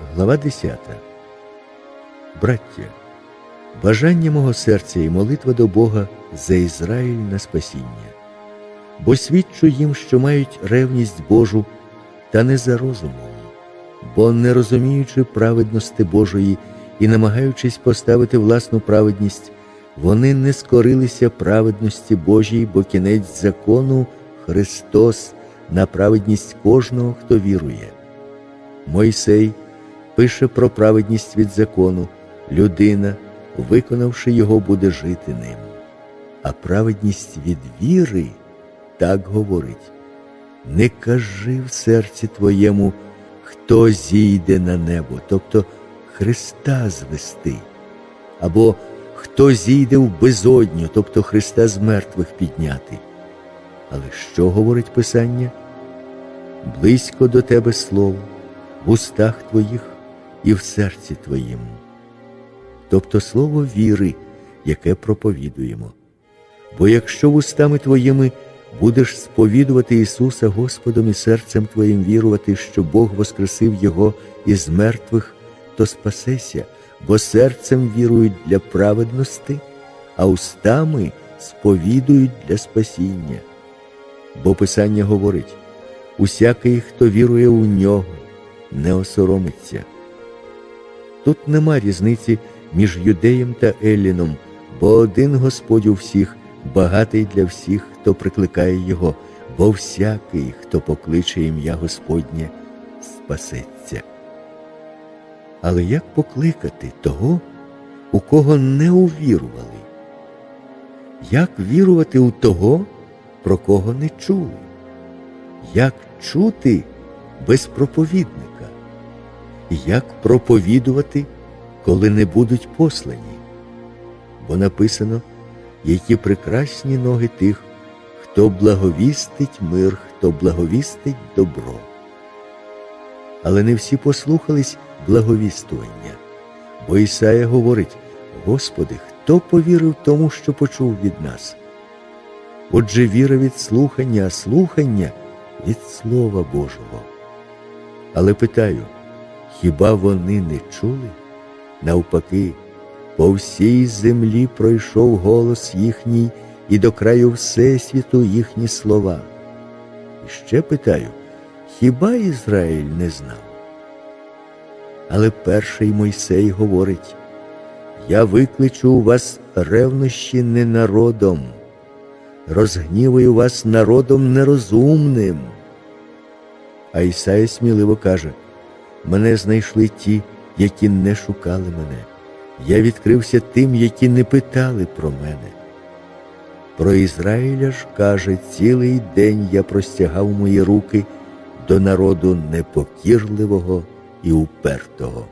Глава 10. Браття, бажання мого серця і молитва до Бога за Ізраїль на спасіння, бо свідчу їм, що мають ревність Божу, та не за розумом, бо не розуміючи праведності Божої і намагаючись поставити власну праведність, вони не скорилися праведності Божій, бо кінець закону Христос на праведність кожного, хто вірує. Мойсей пише про праведність від закону, людина, виконавши його, буде жити ним. А праведність від віри так говорить: не кажи в серці твоєму, хто зійде на небо, тобто Христа звести, або хто зійде в безодню, тобто Христа з мертвих підняти. Але що говорить Писання? Близько до тебе слово, в устах твоїх і в серці твоїм, тобто слово віри, яке проповідуємо. Бо якщо вустами твоїми будеш сповідувати Ісуса Господом і серцем твоїм вірувати, що Бог воскресив Його із мертвих, то спасеся, бо серцем вірують для праведності, а устами сповідують для спасіння. Бо Писання говорить усякий, хто вірує у нього, не осоромиться. Тут нема різниці між юдеєм та Елліном, бо один Господь у всіх, багатий для всіх, хто прикликає Його, бо всякий, хто покличе ім'я Господнє, спасеться. Але як покликати того, у кого не увірували? Як вірувати у того, про кого не чули? Як чути без проповідника? Як проповідувати, коли не будуть послані? Бо написано, які прекрасні ноги тих, хто благовістить мир, хто благовістить добро. Але не всі послухались благовістування, бо Ісая говорить: Господи, хто повірив тому, що почув від нас? Отже, віра від слухання, а слухання від Слова Божого. Але питаю, хіба вони не чули? Навпаки, по всій землі пройшов голос їхній і до краю Всесвіту їхні слова. І ще питаю, хіба Ізраїль не знав? Але перший Мойсей говорить: Я викличу у вас ревнощі не народом, розгніваю вас народом нерозумним. А Ісая сміливо каже: Мене знайшли ті, які не шукали мене. Я відкрився тим, які не питали про мене. Про Ізраїля ж каже, цілий день я простягав мої руки до народу непокірливого і упертого.